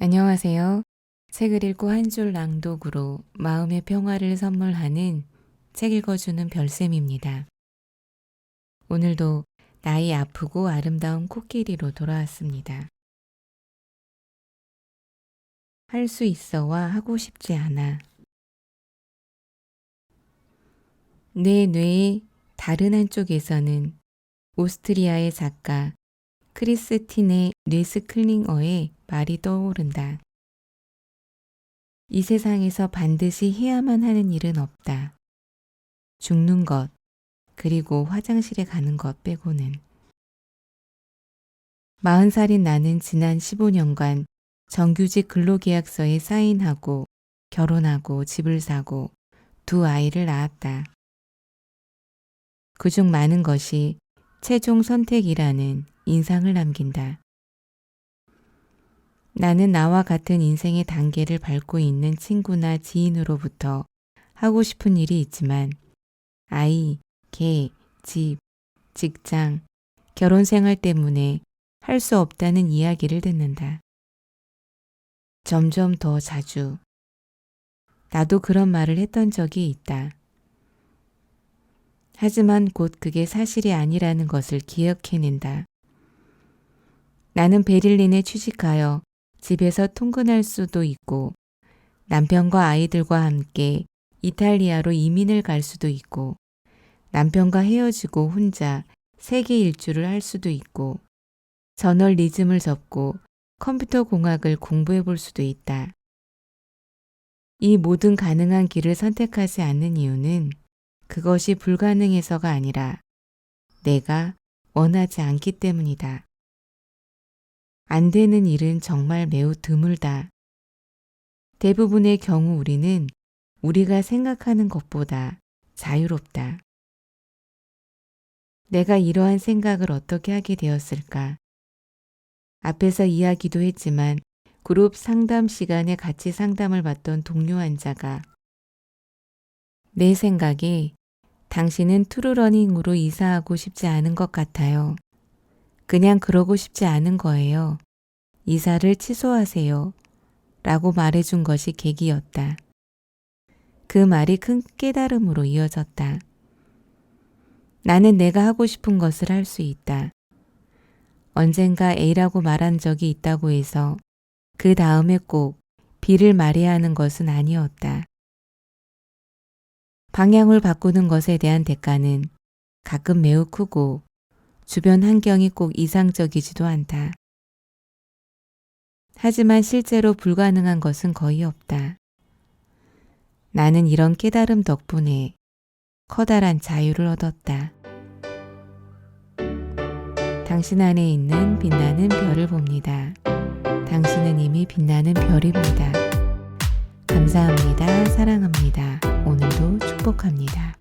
안녕하세요. 책을 읽고 한 줄 낭독으로 마음의 평화를 선물하는 책 읽어주는 별쌤입니다. 오늘도 나이 아프고 아름다운 코끼리로 돌아왔습니다. 할 수 있어와 하고 싶지 않아. 내 뇌의 다른 한쪽에서는 오스트리아의 작가 크리스티네 뇌스 클링어의 말이 떠오른다. 이 세상에서 반드시 해야만 하는 일은 없다. 죽는 것, 그리고 화장실에 가는 것 빼고는. 마흔 살인 나는 지난 15년간 정규직 근로계약서에 사인하고 결혼하고 집을 사고 두 아이를 낳았다. 그중 많은 것이 최종 선택이라는 인상을 남긴다. 나는 나와 같은 인생의 단계를 밟고 있는 친구나 지인으로부터 하고 싶은 일이 있지만 아이, 개, 집, 직장, 결혼 생활 때문에 할 수 없다는 이야기를 듣는다. 점점 더 자주. 나도 그런 말을 했던 적이 있다. 하지만 곧 그게 사실이 아니라는 것을 기억해낸다. 나는 베를린에 취직하여 집에서 통근할 수도 있고 남편과 아이들과 함께 이탈리아로 이민을 갈 수도 있고 남편과 헤어지고 혼자 세계 일주를 할 수도 있고 저널리즘을 접고 컴퓨터 공학을 공부해 볼 수도 있다. 이 모든 가능한 길을 선택하지 않는 이유는 그것이 불가능해서가 아니라 내가 원하지 않기 때문이다. 안 되는 일은 정말 매우 드물다. 대부분의 경우 우리는 우리가 생각하는 것보다 자유롭다. 내가 이러한 생각을 어떻게 하게 되었을까? 앞에서 이야기도 했지만 그룹 상담 시간에 같이 상담을 받던 동료 환자가 내 생각에 당신은 트루러닝으로 이사하고 싶지 않은 것 같아요. 그냥 그러고 싶지 않은 거예요. 이사를 취소하세요. 라고 말해준 것이 계기였다. 그 말이 큰 깨달음으로 이어졌다. 나는 내가 하고 싶은 것을 할 수 있다. 언젠가 A라고 말한 적이 있다고 해서 그 다음에 꼭 B를 말해야 하는 것은 아니었다. 방향을 바꾸는 것에 대한 대가는 가끔 매우 크고 주변 환경이 꼭 이상적이지도 않다. 하지만 실제로 불가능한 것은 거의 없다. 나는 이런 깨달음 덕분에 커다란 자유를 얻었다. 당신 안에 있는 빛나는 별을 봅니다. 당신은 이미 빛나는 별입니다. 감사합니다. 사랑합니다. 오늘도 축복합니다.